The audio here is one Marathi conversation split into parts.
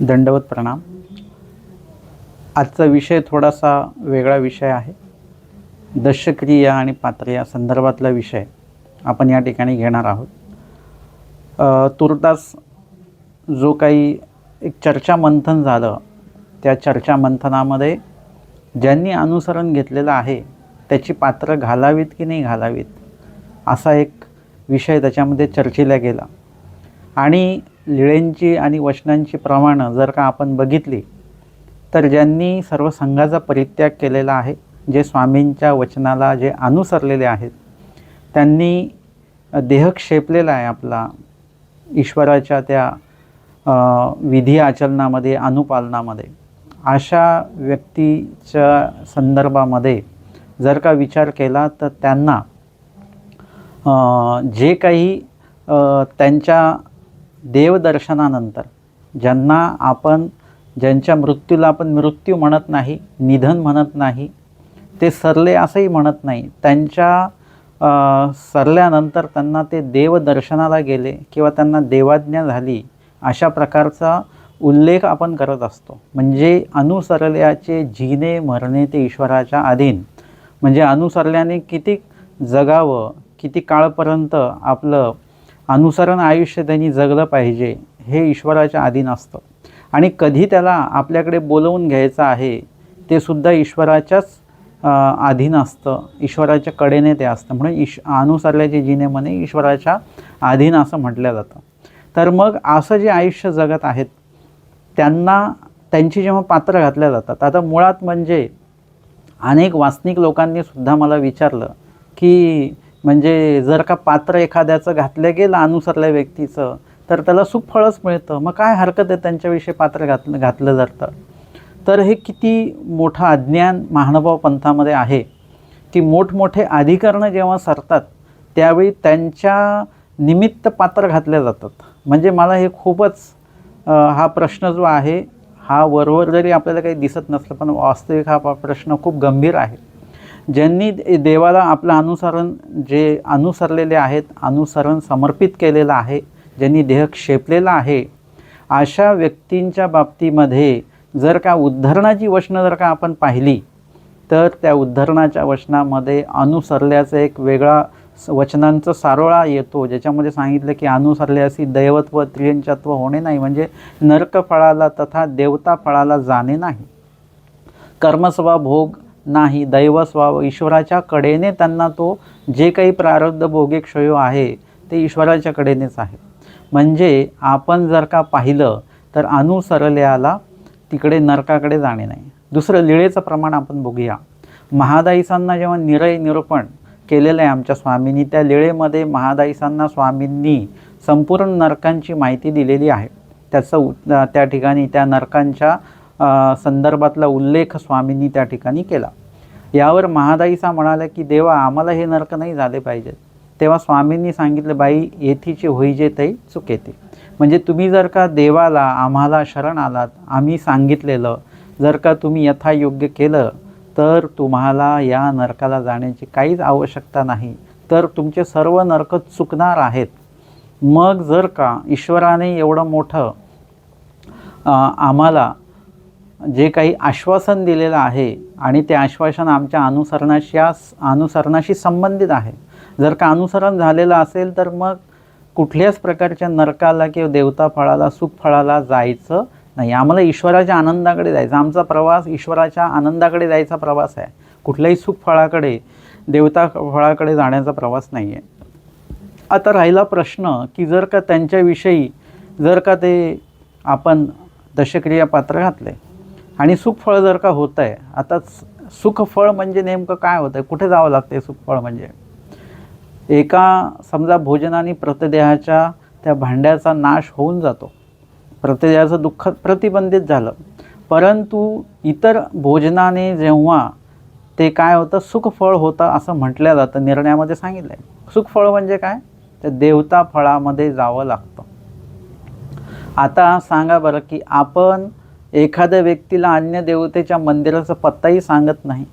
दंडवत प्रणाम. आजचा विषय थोडासा वेगळा विषय आहे. दशक्रिया आणि पात्र या संदर्भातला विषय आपण या ठिकाणी घेणार आहोत. तुर्तास जो काही एक चर्चा मंथन झालं त्या चर्चा मंथनामध्ये ज्यांनी अनुसरण घेतलेलं आहे त्याची पात्र घालावीत की नाही घालावीत असा एक विषय त्याच्यामध्ये चर्चेला गेला. आणि लिळेंची आणि वचनांची प्रमाणं जर का आपण बघितली तर ज्यांनी सर्व संघाचा परित्याग केलेला आहे जे स्वामींच्या वचनाला जे अनुसरलेले आहेत त्यांनी देह क्षेपलेला आहे आपला ईश्वराच्या त्या विधी आचरणामध्ये अनुपालनामध्ये. अशा व्यक्तीच्या संदर्भामध्ये जर का विचार केला तर त्यांना जे काही त्यांच्या देवदर्शनानंतर ज्यांना आपण ज्यांच्या मृत्यूला आपण मृत्यू म्हणत नाही निधन म्हणत नाही ते सरले असंही म्हणत नाही. त्यांच्या सरल्यानंतर त्यांना ते देवदर्शनाला गेले किंवा त्यांना देवाज्ञा झाली अशा प्रकारचा उल्लेख आपण करत असतो. म्हणजे अनुसरल्याचे जिने मरणे ते ईश्वराच्या अधीन. म्हणजे अनुसरल्याने किती जगावं किती काळपर्यंत आपलं अनुसरण आयुष्य त्यांनी जगलं पाहिजे हे ईश्वराच्या अधीन असतं आणि कधी त्याला आपल्याकडे बोलवून घ्यायचं आहे ते सुद्धा ईश्वराच्याच अधीन असतं ईश्वराच्या कडेने ते असतं. म्हणून ईश अनुसरल्याचे जिने म्हणे ईश्वराच्या अधीन असं म्हटलं जातं. तर मग असं जे आयुष्य जगत आहेत त्यांना त्यांची जेव्हा पात्र घातल्या जातात आता मुळात म्हणजे अनेक वासनिक लोकांनी सुद्धा मला विचारलं की म्हणजे जर का पात्र एखाद्याचं घातलं गेलं अनुसरल्या व्यक्तीचं तर त्याला सुखफळच मिळतं. मग काय हरकत आहे त्यांच्याविषयी पात्र घातलं घातलं जातं तर? हे किती मोठं अज्ञान महानुभाव पंथामध्ये आहे की मोठमोठे अधिकरणं जेव्हा सरतात त्यावेळी त्यांच्या निमित्त पात्र घातल्या जातात. म्हणजे मला हे खूपच हा प्रश्न जो आहे हा वरवर जरी आपल्याला काही दिसत नसलं पण वास्तविक हा प- प्रश्न खूप गंभीर आहे. ज्यांनी दे- देवाला आपलं अनुसरण जे अनुसरलेले आहेत अनुसरण समर्पित केलेलं आहे ज्यांनी देह क्षेपलेला आहे अशा व्यक्तींच्या बाबतीमध्ये जर का उद्धरणाची वचनं जर का आपण पाहिली तर त्या उद्धरणाच्या वचनामध्ये अनुसरल्याचं एक वेगळा स- वचनांचा सारोळा येतो ज्याच्यामध्ये सांगितलं की अनुसरल्यासी दैवत्व त्रियंचत्व होणे नाही म्हणजे नर्क फळाला तथा देवता फळाला जाणे नाही. कर्मस्वभोग नाही. दैव दैवस्वाव ईश्वराच्या कडेने त्यांना तो जे काही प्रारब्ध भोगे क्षयो आहे ते ईश्वराच्या कडेनेच आहे. म्हणजे आपण जर का पाहिलं तर अनुसरल्याला तिकडे नरकाकडे जाणे नाही. दुसरं लिळेचं प्रमाण आपण बघूया. महादाईसांना जेव्हा निरय निरूपण केलेलं आहे आमच्या स्वामींनी त्या लिळेमध्ये महादाईसांना स्वामींनी संपूर्ण नरकांची माहिती दिलेली आहे. त्याचं उ- त्या ठिकाणी त्या नरकांच्या संदर्भातला उल्लेख स्वामींनी त्या ठिकाणी केला. यावर महादाईसा म्हणाला की देवा आम्हाला हे नरक नाही झाले पाहिजेत. तेव्हा स्वामींनी सांगितलं बाई येथीचे होईजे तै चुकेते. म्हणजे तुम्ही जर का देवाला आम्हाला शरण आलात आम्ही सांगितलेलं जर का तुम्ही यथायोग्य केलं तर तुम्हाला या नरकाला जाण्याची काहीच आवश्यकता नाही. तर तुमचे सर्व नरक चुकणार आहेत. मग जर का ईश्वराने एवढं मोठं आम्हाला जे काही आश्वासन दिलेलं आहे आणि ते आश्वासन आमच्या अनुसरणाशी अनुसरणाशी संबंधित आहे. जर का अनुसरण झालेलं असेल तर मग कुठल्याच प्रकारच्या नरकाला किंवा देवता फळाला सुख फळाला जायचं नाही. आम्हाला ईश्वराच्या आनंदाकडे जायचं. आमचा प्रवास ईश्वराच्या आनंदाकडे जायचा प्रवास आहे. कुठल्याही सुख फळाकडे देवता फळाकडे जाण्याचा प्रवास नाही आहे आता राहिला प्रश्न की जर का त्यांच्याविषयी जर का ते आपण दशक्रिया पात्र घातले आणि सुखफळ जर का होतं आहे आता सुखफळ म्हणजे नेमकं काय होतं आहे कुठे जावं लागते सुखफळ म्हणजे? एका समजा भोजनाने प्रतदेहाच्या त्या भांड्याचा नाश होऊन जातो. प्रतदेहाचं दुःख प्रतिबंधित झालं. परंतु इतर भोजनाने जेव्हा ते काय होतं? सुखफळ होतं असं म्हटलं जातं निर्णयामध्ये सांगितलं आहे सुखफळ म्हणजे काय? तर देवता फळामध्ये जावं लागतं. आता सांगा बरं की आपण एखाद्या व्यक्तीला अन्य देवतेच्या मंदिराचा पत्ताही सांगत नाही.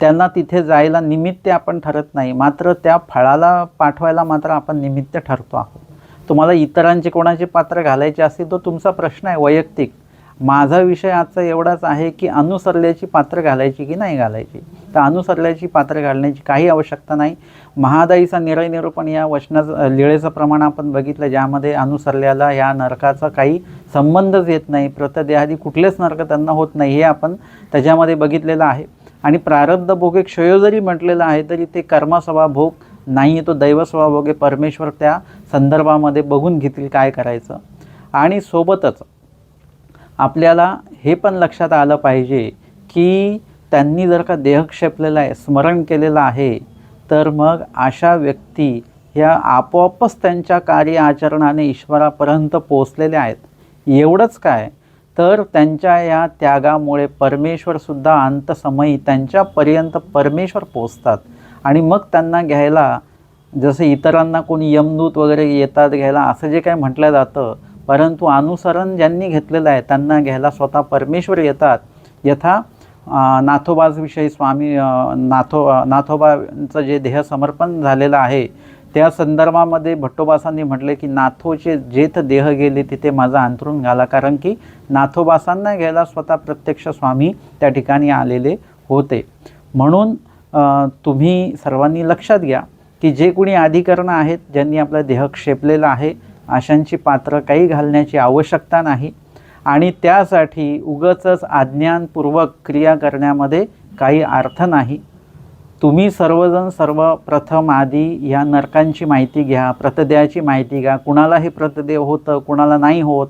त्यांना तिथे जायला निमित्त आपण ठरत नाही. मात्र त्या फळाला पाठवायला मात्र आपण निमित्त ठरतो आहोत. तुम्हाला इतरांचे कोणाचे पात्र घालायचे असतील तो तुमचा प्रश्न आहे वैयक्तिक. माझा विषय आजचा एवढाच आहे की अनुसरल्याची पात्र घालायची की नाही घालायची? तर अनुसरल्याची पात्र घालण्याची काही आवश्यकता नाही. महादाईचा निरय निरूपण या वचनाचं लिळेचं प्रमाण आपण बघितलं ज्यामध्ये अनुसरल्याला या नरकाचा काही संबंधच येत नाही. प्रतदेहादी कुठलेच नरक त्यांना होत नाही हे आपण त्याच्यामध्ये बघितलेलं आहे. आणि प्रारब्ध भोग एक क्षयो जरी म्हटलेलं आहे तरी ते कर्मसभा भोग नाही तो दैवस्वभाव भोग आहे. परमेश्वर त्या संदर्भामध्ये बघून घेतील काय करायचं. आणि सोबतच आपल्याला हे पण लक्षात आलं पाहिजे की त्यांनी जर का देह क्षेपलेला आहे स्मरण केलेलं आहे तर मग अशा व्यक्ती ह्या आपोआपच त्यांच्या कार्य आचरणाने ईश्वरापर्यंत पोचलेल्या आहेत. एवढंच काय? तर त्यांच्या या त्यागामुळे परमेश्वरसुद्धा अंतसमयी त्यांच्यापर्यंत परमेश्वर पोचतात आणि मग त्यांना घ्यायला जसं इतरांना कोणी यमदूत वगैरे येतात घ्यायला असं जे काय म्हटलं जातं परंतु अनुसरण ज्यांनी घेतलेलं आहे त्यांना घ्यायला स्वतः परमेश्वर येतात. यथा नाथोबाविषयी स्वामी नाथो नाथोबांचं जे देह समर्पण झालेलं आहे त्या संदर्भामध्ये भट्टोबासांनी म्हटले की नाथोचे जेथ देह गेले तिथे माझा अंथरून घाला कारण की नाथोबासांना घ्यायला स्वतः प्रत्यक्ष स्वामी त्या ठिकाणी आलेले होते. म्हणून तुम्ही सर्वांनी लक्षात घ्या की जे कोणी अधिकरणं आहेत ज्यांनी आपला देह क्षेपलेला आहे अशांची पात्र काही घालण्याची आवश्यकता नाही. आणि त्यासाठी उगचच अज्ञानपूर्वक क्रिया करण्यामध्ये काही अर्थ नाही. तुम्ही सर्वजण सर्वप्रथम आधी या नरकांची माहिती घ्या प्रतदेयाची माहिती घ्या. कुणाला हे प्रतदेह होतं कुणाला नाही होत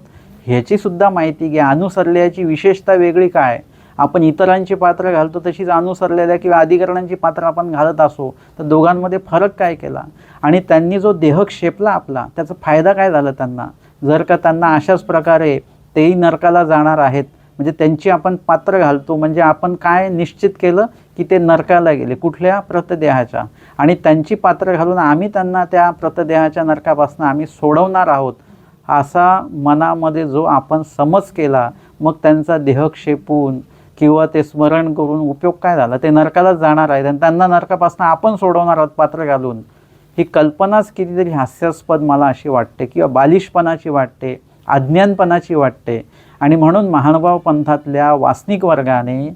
ह्याची सुद्धा माहिती घ्या. अनुसरल्याची विशेषता वेगळी काय? आपण इतरांची पात्र घालतो तशीच अनुसरलेल्या किंवा अधिकरणांची पात्र आपण घालत असो तर दोघांमध्ये फरक काय केला? आणि त्यांनी जो देह क्षेपला आपला त्याचा फायदा काय झाला त्यांना? जर का त्यांना अशाच प्रकारे तेही नरकाला जाणार आहेत. म्हणजे त्यांची आपण पात्र घालतो. म्हणजे आपण काय निश्चित केलं की ते नरकाला गेले कुठल्या प्रतदेहाच्या? आणि त्यांची पात्र घालून आम्ही त्यांना त्या प्रतदेहाच्या नरकापासून आम्ही सोडवणार आहोत असा मनामध्ये जो आपण समज केला मग त्यांचा देह क्षेपून किंवा ते स्मरण करून उपयोग काय झाला? ते नरकालाच जाणार आहेत आणि त्यांना नरकापासून आपण सोडवणार आहोत पात्र घालून. ही कल्पनाच कितीतरी हास्यास्पद मला अशी वाटते किंवा बालिशपणाची वाटते. अज्ञानपणाची वाटते. आणि म्हणून महानुभाव पंथातल्या वासनिक वर्गाने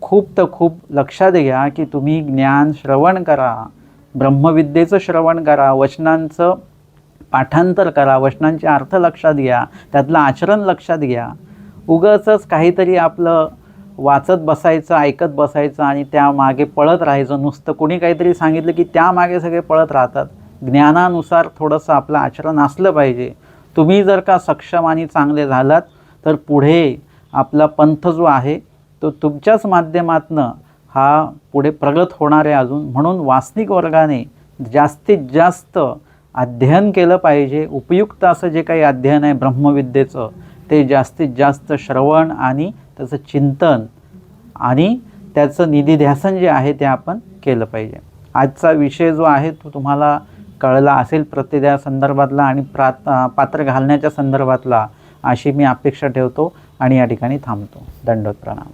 खूप तर खूप लक्षात घ्या की तुम्ही ज्ञान श्रवण करा. ब्रह्मविद्येचं श्रवण करा. वचनांचं पाठांतर करा. वचनांचे अर्थ लक्षात घ्या त्यातलं आचरण लक्षात घ्या उगाचच काहीतरी आपलं वाचत बसायचं ऐकत बसायचं आणि त्यामागे पळत राहायचं. नुसतं कोणी काहीतरी सांगितलं की त्यामागे सगळे पळत राहतात. ज्ञानानुसार थोडंसं आपलं आचरण असलं पाहिजे. तुम्ही जर का सक्षम आणि चांगले झालात तर पुढे आपला पंथ जो आहे तो तुमच्याच माध्यमातनं हा पुढे प्रगत होणार आहे अजून. म्हणून वास्तविक वर्गाने जास्तीत जास्त अध्ययन केलं पाहिजे. उपयुक्त असं जे काही अध्ययन आहे ब्रह्मविद्येचं ते जास्तीत जास्त श्रवण आणि त्याचं चिंतन आणि त्याचं निधीध्यासन जे आहे ते आपण केलं पाहिजे. आजचा विषय जो आहे तो तुम्हाला कळला असेल प्रतिदया संदर्भातला आणि प्रात पात्र घालण्याच्या संदर्भातला अशी मी अपेक्षा ठेवतो आणि या ठिकाणी थांबतो. दंडोत प्रणाम.